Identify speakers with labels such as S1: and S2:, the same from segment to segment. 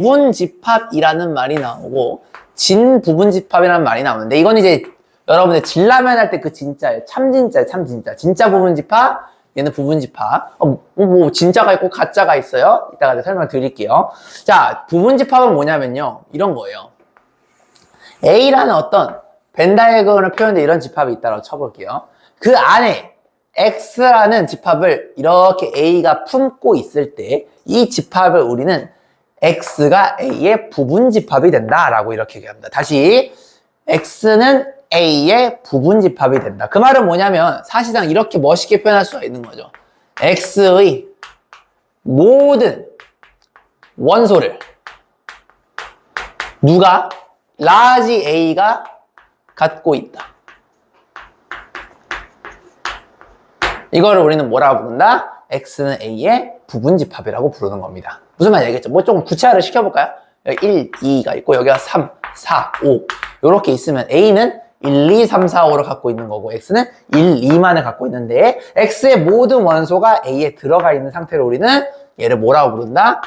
S1: 부분집합이라는 말이 나오고 진부분집합이라는 말이 나오는데 이건 이제 여러분들 진라면 할 때 그 진짜예요. 참진짜예요. 참진짜. 진짜 부분집합, 얘는 부분집합. 어, 뭐, 뭐 진짜가 있고 가짜가 있어요. 이따가 설명 드릴게요. 자, 부분집합은 뭐냐면요. 이런 거예요. A라는 어떤 벤다이어그램으로 표현된 이런 집합이 있다고 쳐볼게요. 그 안에 X라는 집합을 이렇게 A가 품고 있을 때 이 집합을 우리는 X가 A의 부분집합이 된다라고 이렇게 얘기합니다. 다시 X는 A의 부분집합이 된다. 그 말은 뭐냐면 사실상 이렇게 멋있게 표현할 수가 있는 거죠. X의 모든 원소를 누가 라지 A가 갖고 있다. 이거를 우리는 뭐라고 부른다? X는 A의 부분집합이라고 부르는 겁니다. 무슨 말인지 알겠죠? 뭐 조금 구체화를 시켜볼까요? 여기 1, 2가 있고 여기가 3, 4, 5 이렇게 있으면 A는 1, 2, 3, 4, 5를 갖고 있는 거고 X는 1, 2만을 갖고 있는데 X의 모든 원소가 A에 들어가 있는 상태로 우리는 얘를 뭐라고 부른다?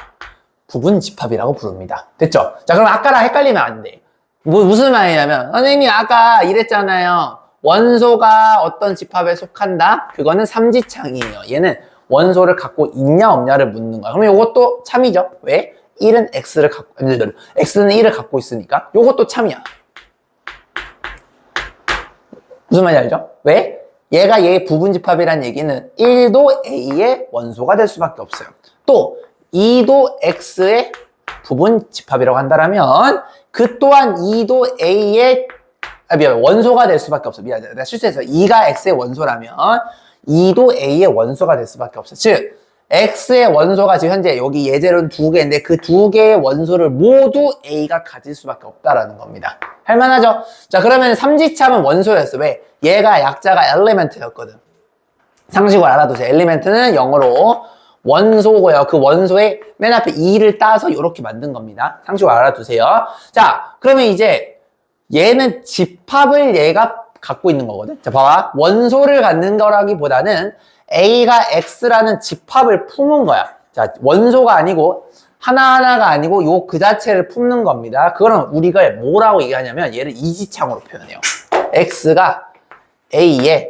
S1: 부분 집합이라고 부릅니다. 됐죠? 자 그럼 아까랑 헷갈리면 안 돼. 뭐, 무슨 말이냐면 선생님이 아까 이랬잖아요. 원소가 어떤 집합에 속한다? 그거는 삼지창이에요. 얘는 원소를 갖고 있냐 없냐를 묻는 거야. 그러면 이것도 참이죠. 왜? 1은 x를 갖고 x는 1을 갖고 있으니까 이것도 참이야. 무슨 말인지 알죠? 왜? 얘가 얘의 부분집합이란 얘기는 1도 a의 원소가 될 수밖에 없어요. 또 2도 x의 부분집합이라고 한다면 그 또한 2도 a의 아, 미안, 원소가 될 수밖에 없어. 미안, 내가 실수했어. 2가 x의 원소라면 2도 a의 원소가 될 수밖에 없어. 즉, x의 원소가 지금 현재 여기 예제로는 두 개인데 그 두 개의 원소를 모두 a가 가질 수밖에 없다라는 겁니다. 할만하죠? 자, 그러면 삼지참은 원소였어. 왜? 얘가 약자가 엘리멘트였거든. 상식을 알아두세요. 엘리멘트는 영어로 원소고요. 그 원소의 맨 앞에 2를 따서 이렇게 만든 겁니다. 상식을 알아두세요. 자, 그러면 이제 얘는 집합을 얘가 갖고 있는 거거든. 자, 봐봐. 원소를 갖는 거라기보다는 A가 X라는 집합을 품은 거야. 자, 원소가 아니고 하나하나가 아니고 요 그 자체를 품는 겁니다. 그거는 우리가 뭐라고 얘기하냐면 얘를 이지창으로 표현해요. X가 A에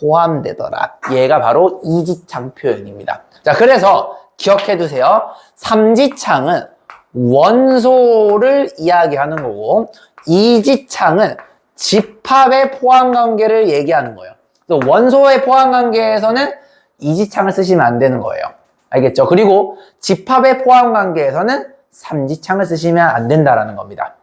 S1: 포함되더라. 얘가 바로 이지창 표현입니다. 자, 그래서 기억해 두세요. 삼지창은 원소를 이야기하는 거고 이지창은 집합의 포함 관계를 얘기하는 거예요. 그래서 원소의 포함 관계에서는 이지창을 쓰시면 안 되는 거예요. 알겠죠? 그리고 집합의 포함 관계에서는 삼지창을 쓰시면 안 된다라는 겁니다.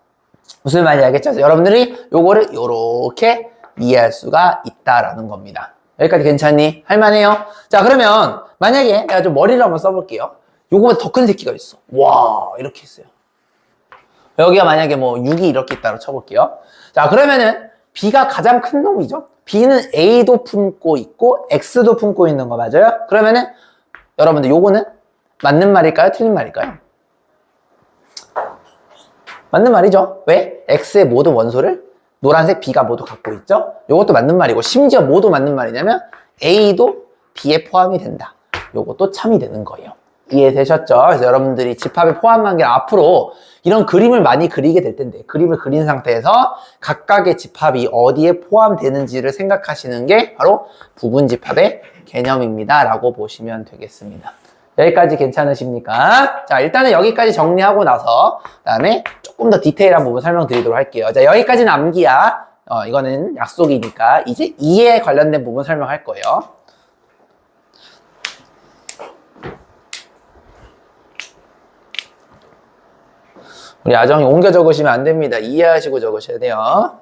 S1: 무슨 말인지 알겠죠? 여러분들이 요거를 요렇게 이해할 수가 있다라는 겁니다. 여기까지 괜찮니? 할만해요? 자, 그러면 만약에 내가 좀 머리를 한번 써볼게요. 요거보다 더 큰 새끼가 있어. 와, 이렇게 있어요. 여기가 만약에 뭐 6이 이렇게 있다고 쳐볼게요. 자, 그러면은 B가 가장 큰 놈이죠. B는 A도 품고 있고 X도 품고 있는 거 맞아요? 그러면은 여러분들 요거는 맞는 말일까요? 틀린 말일까요? 맞는 말이죠. 왜? X의 모든 원소를 노란색 B가 모두 갖고 있죠. 요것도 맞는 말이고 심지어 모두 맞는 말이냐면 A도 B에 포함이 된다. 요것도 참이 되는 거예요. 이해되셨죠? 그래서 여러분들이 집합에 포함한 게 앞으로 이런 그림을 많이 그리게 될 텐데 그림을 그린 상태에서 각각의 집합이 어디에 포함되는지를 생각하시는 게 바로 부분 집합의 개념입니다. 라고 보시면 되겠습니다. 여기까지 괜찮으십니까? 자, 일단은 여기까지 정리하고 나서 그 다음에 조금 더 디테일한 부분 설명드리도록 할게요. 자, 여기까지는 암기야. 어, 이거는 약속이니까 이제 이해 관련된 부분 설명할 거예요. 아정이 옮겨 적으시면 안 됩니다. 이해하시고 적으셔야 돼요.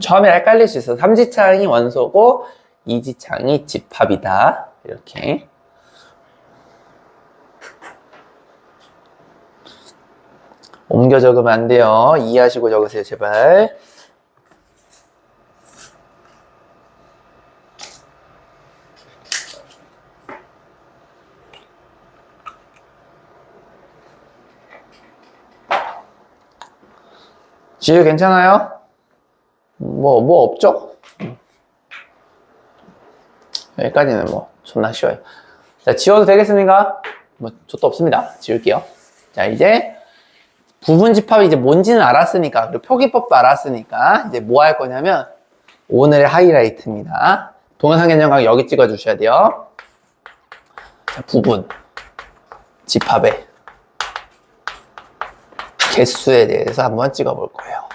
S1: 처음에 헷갈릴 수 있어요. 삼지창이 원소고 이지창이 집합이다. 이렇게. 옮겨 적으면 안 돼요. 이해하시고 적으세요, 제발. 지우 괜찮아요? 뭐, 뭐 없죠? 여기까지는 뭐, 존나 쉬워요. 자, 지워도 되겠습니까? 뭐, 저도 없습니다. 지울게요. 자, 이제, 부분 집합이 이제 뭔지는 알았으니까, 그리고 표기법도 알았으니까, 이제 뭐 할 거냐면, 오늘의 하이라이트입니다. 동영상 개념각 여기 찍어주셔야 돼요. 자, 부분, 집합의 개수에 대해서 한번 찍어볼 거예요.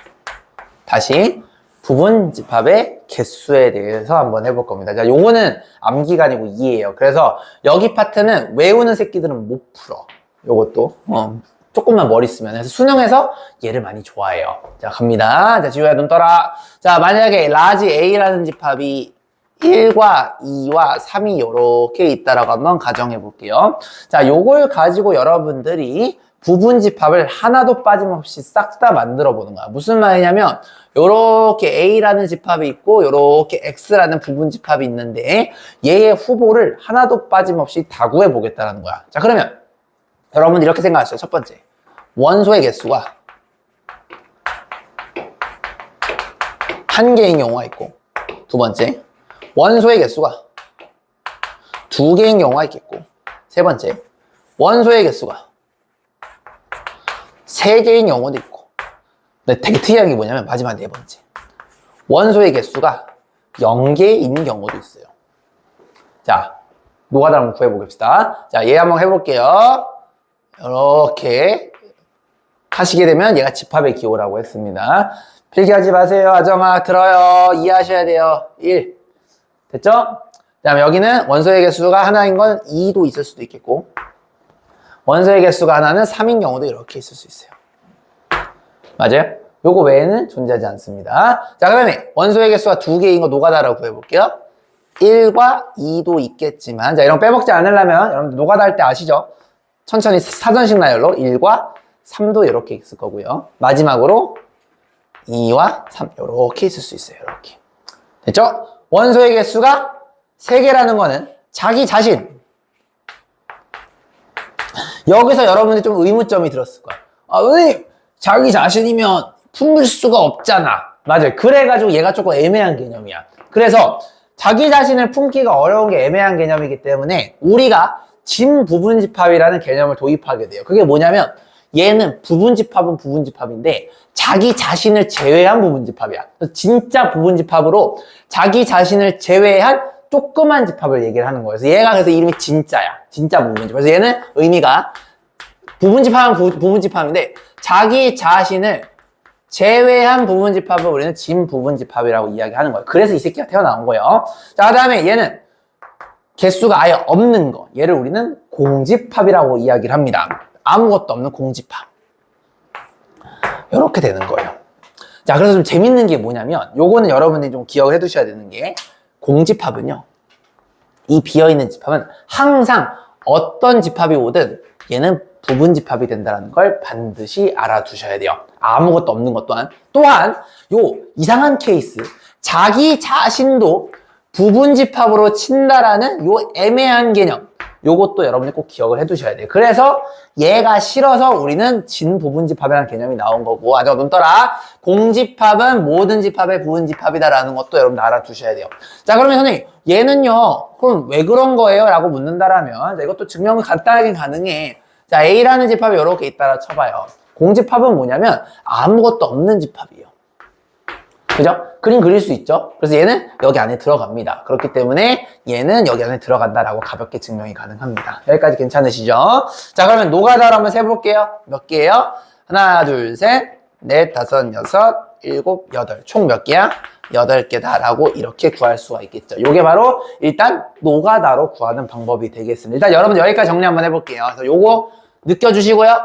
S1: 다시 부분 집합의 개수에 대해서 한번 해볼 겁니다. 자, 요거는 암기가 아니고 이해예요. 그래서 여기 파트는 외우는 새끼들은 못 풀어. 요것도 어, 조금만 머리 쓰면 그래서 수능에서 얘를 많이 좋아해요. 자, 갑니다. 자, 지우야 눈 떠라. 자, 만약에 라지 A라는 집합이 1과 2와 3이 이렇게 있다라고 한번 가정해 볼게요. 자, 요걸 가지고 여러분들이 부분 집합을 하나도 빠짐없이 싹 다 만들어 보는 거야. 무슨 말이냐면 요렇게 A라는 집합이 있고 요렇게 X라는 부분 집합이 있는데 얘의 후보를 하나도 빠짐없이 다 구해 보겠다는 거야. 자, 그러면 여러분 이렇게 생각하시죠. 첫 번째. 원소의 개수가 한 개인 경우가 있고 두 번째. 원소의 개수가 두 개인 경우가 있겠고 세 번째. 원소의 개수가 세 개인 경우도 있고. 근데 되게 특이한 게 뭐냐면 마지막 네 번째. 원소의 개수가 0개인 경우도 있어요. 자 노가다 한번 구해보겠습니다. 자 얘 한번 해볼게요. 이렇게 하시게 되면 얘가 집합의 기호라고 했습니다. 필기하지 마세요. 아정아 들어요. 이해하셔야 돼요. 1 됐죠? 그 다음에 여기는 원소의 개수가 하나인 건 2도 있을 수도 있겠고 원소의 개수가 하나는 3인 경우도 이렇게 있을 수 있어요. 맞아요? 요거 외에는 존재하지 않습니다. 자, 그 다음에 원소의 개수가 두 개인 거 노가다라고 구해볼게요. 1과 2도 있겠지만, 자, 이런 거 빼먹지 않으려면, 여러분들 노가다 할 때 아시죠? 천천히 사전식 나열로 1과 3도 이렇게 있을 거고요. 마지막으로 2와 3, 이렇게 있을 수 있어요. 이렇게. 됐죠? 원소의 개수가 3개라는 거는 자기 자신, 여기서 여러분이 좀 의문점이 들었을 거야. 아, 선생님, 자기 자신이면 품을 수가 없잖아. 맞아요. 그래가지고 얘가 조금 애매한 개념이야. 그래서 자기 자신을 품기가 어려운 게 애매한 개념이기 때문에 우리가 진 부분 집합이라는 개념을 도입하게 돼요. 그게 뭐냐면 얘는 부분 집합은 부분 집합인데 자기 자신을 제외한 부분 집합이야. 그래서 진짜 부분 집합으로 자기 자신을 제외한 조그만 집합을 얘기를 하는 거예요. 그래서 얘가 그래서 이름이 진짜야. 진짜 부분집합. 그래서 얘는 의미가 부분집합은 부, 부분집합인데 자기 자신을 제외한 부분집합을 우리는 진 부분집합이라고 이야기하는 거예요. 그래서 이 새끼가 태어나온 거예요. 자, 그 다음에 얘는 개수가 아예 없는 거. 얘를 우리는 공집합이라고 이야기를 합니다. 아무것도 없는 공집합. 이렇게 되는 거예요. 자, 그래서 좀 재밌는 게 뭐냐면, 요거는 여러분들이 좀 기억을 해 두셔야 되는 게, 공집합은요, 이 비어있는 집합은 항상 어떤 집합이 오든 얘는 부분 집합이 된다는 걸 반드시 알아두셔야 돼요. 아무것도 없는 것 또한. 또한, 요 이상한 케이스, 자기 자신도 부분 집합으로 친다라는 요 애매한 개념. 요것도 여러분이 꼭 기억을 해 두셔야 돼요. 그래서 얘가 싫어서 우리는 진 부분집합이라는 개념이 나온 거고, 아주 눈 떠라. 공집합은 모든 집합의 부분집합이다라는 것도 여러분 알아두셔야 돼요. 자, 그러면 선생님, 얘는요, 그럼 왜 그런 거예요? 라고 묻는다라면, 자, 이것도 증명은 간단하게 가능해. 자, A라는 집합이 이렇게 있다라 쳐봐요. 공집합은 뭐냐면 아무것도 없는 집합이에요. 그죠? 그림 그릴 수 있죠? 그래서 얘는 여기 안에 들어갑니다. 그렇기 때문에 얘는 여기 안에 들어간다라고 가볍게 증명이 가능합니다. 여기까지 괜찮으시죠? 자, 그러면 노가다를 한번 세볼게요. 몇 개예요? 하나, 둘, 셋, 넷, 다섯, 여섯, 일곱, 여덟. 총 몇 개야? 여덟 개다라고 이렇게 구할 수가 있겠죠. 요게 바로 일단 노가다로 구하는 방법이 되겠습니다. 일단 여러분 여기까지 정리 한번 해볼게요. 그래서 요거 느껴주시고요.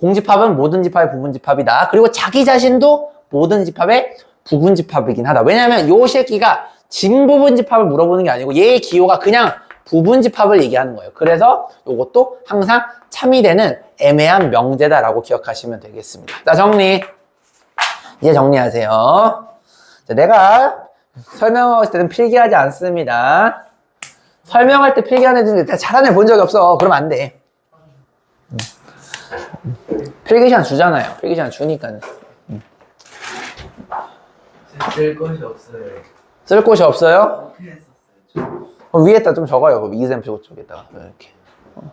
S1: 공집합은 모든 집합의 부분 집합이다. 그리고 자기 자신도 모든 집합의 부분 집합이긴 하다. 왜냐하면 요 새끼가 진 부분 집합을 물어보는 게 아니고 얘의 기호가 그냥 부분 집합을 얘기하는 거예요. 그래서 이것도 항상 참이 되는 애매한 명제다라고 기억하시면 되겠습니다. 자, 정리. 이제 정리하세요. 자, 내가 설명하고 있을 때는 필기하지 않습니다. 설명할 때 필기하는 애들 다 잘하는 애본 적이 없어. 그러면 안 돼. 음. 필기 시간 주잖아요. 필기 시간 주니까는.
S2: 쓸 것이 없어요.
S1: 쓸 곳이 없어요?
S2: 어떻게 했었어요? 저
S1: 그럼 위에다 좀 적어요. 그럼 이샘표 쪽에다가. 이렇게. 어.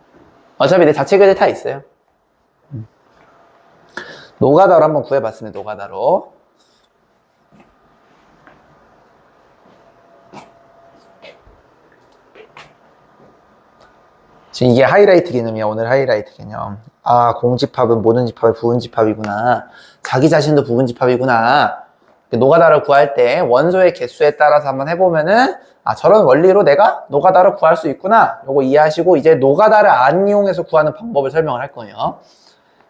S1: 어차피 내 자체 교재 다 있어요. 음. 노가다로 한번 구해봤습니다. 노가다로. 지금 이게 하이라이트 개념이야. 오늘 하이라이트 개념. 아, 공집합은 모든 집합의 부분집합이구나. 자기 자신도 부분집합이구나. 노가다를 구할 때 원소의 개수에 따라서 한번 해보면은 아 저런 원리로 내가 노가다를 구할 수 있구나. 요거 이해하시고 이제 노가다를 안 이용해서 구하는 방법을 설명을 할 거예요.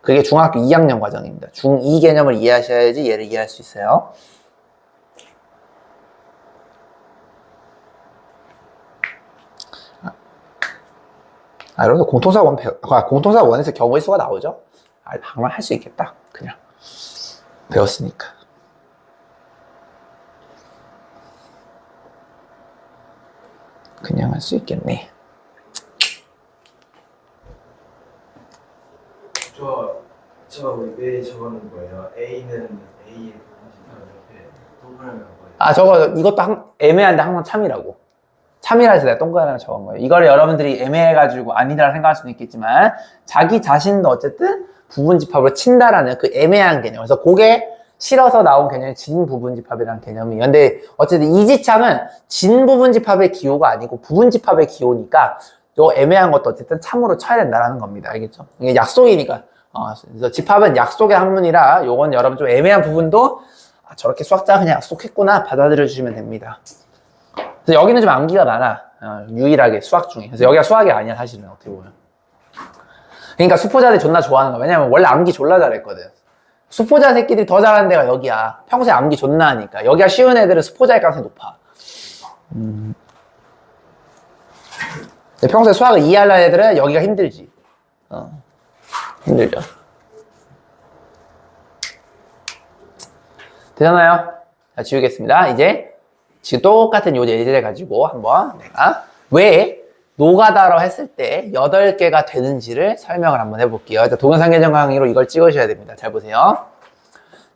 S1: 그게 중학교 2학년 과정입니다. 중2 개념을 이해하셔야지 얘를 이해할 수 있어요. 아 여러분들 공통사 원 배워 아, 공통사 원에서 경우의 수가 나오죠? 아 방만 할수 있겠다. 그냥. 배웠으니까 그냥 할 수 있겠네.
S2: 저, 저 왜 적어놓은 거예요? A는 A의 옆에 동그라미 한 거예요.
S1: 아, 저거, 이것도 한- 애매한데 항상 참이라고. 참이라 해서 내가 동그라미 적은 거예요. 이걸 여러분들이 애매해가지고 아니다라 생각할 수는 있겠지만, 자기 자신도 어쨌든 부분집합으로 친다라는 그 애매한 개념. 그래서 그게 실어서 나온 개념이 진 부분 집합이라는 개념이에요. 근데 어쨌든 이지참은 진 부분 집합의 기호가 아니고 부분 집합의 기호니까 요 애매한 것도 어쨌든 참으로 쳐야 된다라는 겁니다. 알겠죠? 이게 약속이니까. 어, 그래서 집합은 약속의 학문이라 요건 여러분 좀 애매한 부분도 아, 저렇게 수학자가 그냥 약속했구나 받아들여 주시면 됩니다. 그래서 여기는 좀 암기가 많아. 어, 유일하게 수학 중에. 그래서 여기가 수학이 아니야 사실은 어떻게 보면. 그러니까 수포자들이 존나 좋아하는 거야. 왜냐면 원래 암기 졸라 잘했거든. 수포자 새끼들이 더 잘하는 데가 여기야. 평소에 암기 존나 하니까. 여기가 쉬운 애들은 수포자일 가능성이 높아. 음. 평소에 수학을 이해하려는 애들은 여기가 힘들지. 어. 힘들죠. 되잖아요? 자, 지우겠습니다. 이제 지금 똑같은 요 예제를 가지고 한번 내가 왜 노가다로 했을 때 8개가 되는지를 설명을 한번 해볼게요. 자, 동영상 계정 강의로 이걸 찍으셔야 됩니다. 잘 보세요.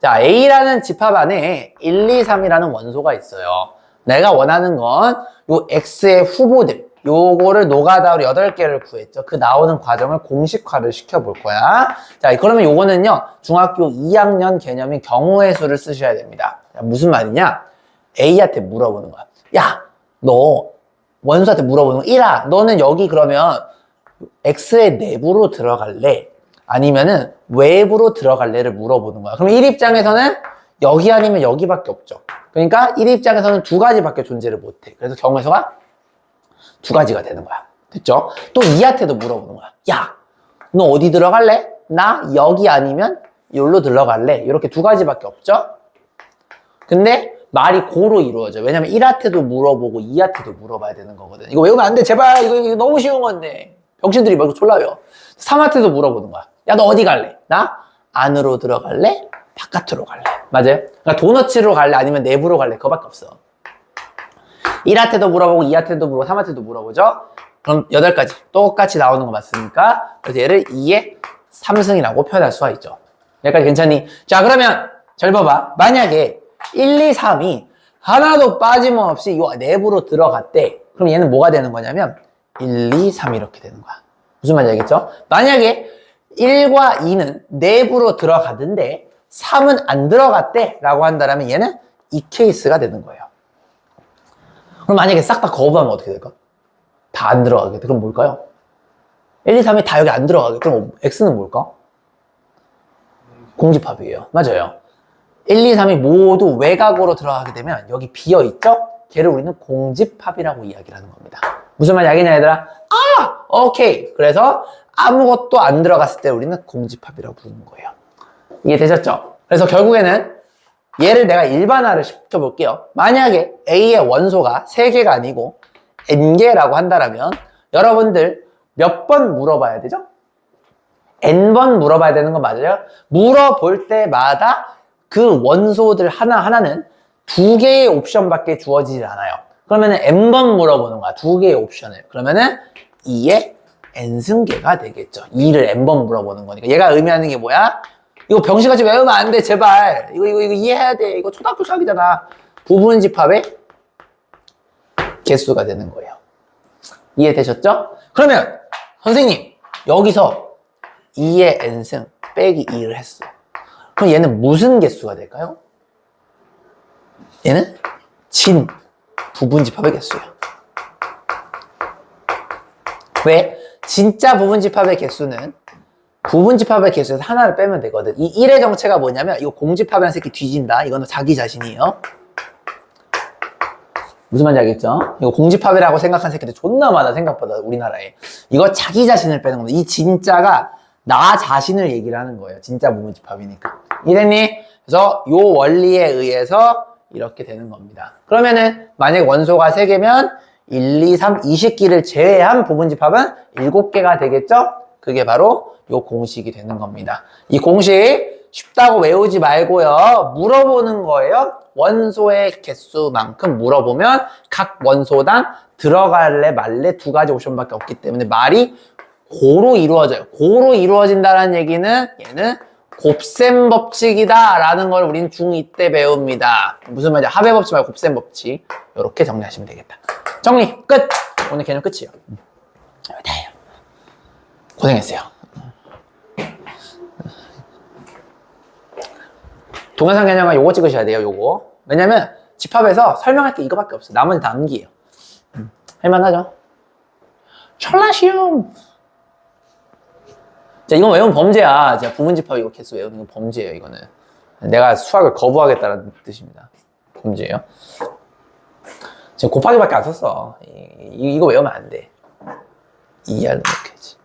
S1: 자, A라는 집합 안에 1, 2, 3이라는 원소가 있어요. 내가 원하는 건 요 X의 후보들, 요거를 노가다로 8개를 구했죠. 그 나오는 과정을 공식화를 시켜볼 거야. 자, 그러면 요거는요, 중학교 2학년 개념인 경우의 수를 쓰셔야 됩니다. 자, 무슨 말이냐? A한테 물어보는 거야. 야, 너 원수한테 물어보는 거. 1아, 너는 여기 그러면 X의 내부로 들어갈래? 아니면은 외부로 들어갈래를 물어보는 거야. 그럼 1 입장에서는 여기 아니면 여기밖에 없죠. 그러니까 1 입장에서는 두 가지밖에 존재를 못해. 그래서 경우에서가 두 가지가 되는 거야. 됐죠? 또 2한테도 물어보는 거야. 야, 너 어디 들어갈래? 나 여기 아니면 여기로 들어갈래? 이렇게 두 가지밖에 없죠? 근데 말이 고로 이루어져. 왜냐면 1한테도 물어보고 2한테도 물어봐야 되는 거거든. 이거 외우면 안 돼. 제발. 이거, 이거 너무 쉬운 건데. 병신들이 막 졸라 외워. 3한테도 물어보는 거야. 야, 너 어디 갈래? 나 안으로 들어갈래? 바깥으로 갈래? 맞아요? 그러니까 도너츠로 갈래? 아니면 내부로 갈래? 그거밖에 없어. 1한테도 물어보고 2한테도 물어보고 3한테도 물어보죠? 그럼 8가지 똑같이 나오는 거 맞습니까? 그래서 얘를 2의 3승이라고 표현할 수가 있죠. 여기까지 괜찮니? 자 그러면 잘 봐봐. 만약에 1, 2, 3이 하나도 빠짐없이 요 내부로 들어갔대. 그럼 얘는 뭐가 되는 거냐면 1, 2, 3 이렇게 되는 거야. 무슨 말인지 알겠죠? 만약에 1과 2는 내부로 들어가던데 3은 안 들어갔대 라고 한다면 얘는 이 케이스가 되는 거예요. 그럼 만약에 싹 다 거부하면 어떻게 될까? 다 안 들어가게 돼. 그럼 뭘까요? 1, 2, 3이 다 여기 안 들어가게. 그럼 X는 뭘까? 공집합이에요. 맞아요. 1, 2, 3이 모두 외곽으로 들어가게 되면 여기 비어 있죠? 걔를 우리는 공집합이라고 이야기를 하는 겁니다. 무슨 말인지 알겠냐, 얘들아? 아! 오케이. 그래서 아무것도 안 들어갔을 때 우리는 공집합이라고 부르는 거예요. 이해 되셨죠? 그래서 결국에는 얘를 내가 일반화를 시켜볼게요. 만약에 A의 원소가 3개가 아니고 N개라고 한다면 여러분들 몇 번 물어봐야 되죠? N번 물어봐야 되는 거 맞아요? 물어볼 때마다 그 원소들 하나하나는 두 개의 옵션밖에 주어지지 않아요. 그러면은 N번 물어보는 거야. 두 개의 옵션을. 그러면은 2의 N승계가 되겠죠. 2를 N번 물어보는 거니까. 얘가 의미하는 게 뭐야? 이거 병신같이 외우면 안 돼, 제발. 이거, 이거, 이거 이해해야 돼. 이거 초등학교 수학이잖아. 부분 집합의 개수가 되는 거예요. 이해되셨죠? 그러면, 선생님, 여기서 2의 n승 빼기 2를 했어. 그럼 얘는 무슨 개수가 될까요? 얘는 진 부분집합의 개수예요. 왜? 진짜 부분집합의 개수는 부분집합의 개수에서 하나를 빼면 되거든. 이 1의 정체가 뭐냐면 이거 공집합이라는 새끼 뒤진다. 이거는 자기 자신이에요. 무슨 말인지 알겠죠? 이거 공집합이라고 생각한 새끼들 존나 많아 생각보다 우리나라에. 이거 자기 자신을 빼는 겁니다. 이 진짜가 나 자신을 얘기를 하는 거예요. 진짜 부분집합이니까. 이랬니? 그래서 요 원리에 의해서 이렇게 되는 겁니다. 그러면은 만약 원소가 3개면 1, 2, 3, 20기를 제외한 부분집합은 7개가 되겠죠? 그게 바로 요 공식이 되는 겁니다. 이 공식 쉽다고 외우지 말고요. 물어보는 거예요. 원소의 개수만큼 물어보면 각 원소당 들어갈래 말래 두 가지 옵션밖에 없기 때문에 말이 고로 이루어져요. 고로 이루어진다는 얘기는 얘는 곱셈 법칙이다 라는 걸 우린 중2 때 배웁니다. 무슨 말이야? 합의 법칙 말고 곱셈 법칙. 이렇게 정리하시면 되겠다. 정리 끝! 오늘 개념 끝이에요. 음. 다예요. 고생했어요. 동영상 개념은 요거 찍으셔야 돼요, 요거. 왜냐면 집합에서 설명할 게 이거밖에 없어요. 나머지 다 암기예요. 음, 할만하죠? 철라시움! 자, 이건 외우면 범죄야. 자, 부분집합 이거 개수 외우는 건 범죄예요, 이거는. 내가 수학을 거부하겠다는 뜻입니다. 범죄예요. 지금 곱하기밖에 안 썼어. 이, 이- 이거 외우면 안 돼. 이해하는 거지.